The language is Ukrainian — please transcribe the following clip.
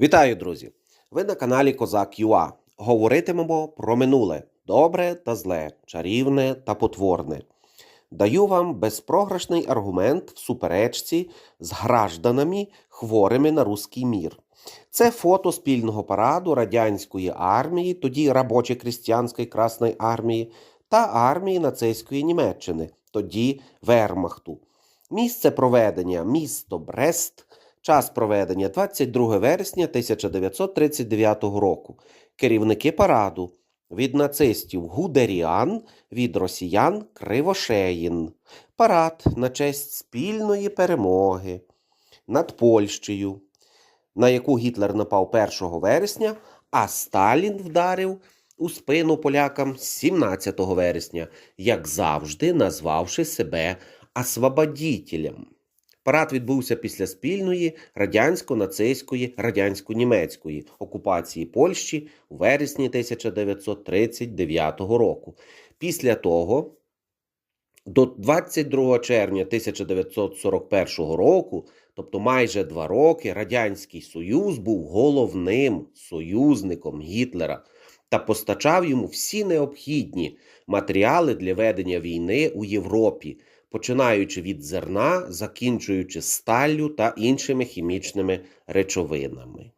Вітаю, друзі! Ви на каналі Козак ЮА. Говоритимемо про минуле добре та зле, чарівне та потворне. Даю вам безпрограшний аргумент в суперечці з гражданами, хворими на руський мір. Це фото спільного параду радянської армії, тоді робочо-крістянської Красної армії, та армії нацистської Німеччини, тоді Вермахту. Місце проведення місто Брест. Час проведення 22 вересня 1939 року. Керівники параду від нацистів Гудеріан, від росіян Кривошеїн. Парад на честь спільної перемоги над Польщею, на яку Гітлер напав 1 вересня, а Сталін вдарив у спину полякам 17 вересня, як завжди назвавши себе освободітелем. Парад відбувся після спільної радянсько-нацистської радянсько-німецької окупації Польщі у вересні 1939 року. Після того, до 22 червня 1941 року, тобто майже два роки, Радянський Союз був головним союзником Гітлера та постачав йому всі необхідні матеріали для ведення війни у Європі починаючи від зерна, закінчуючи сталлю та іншими хімічними речовинами.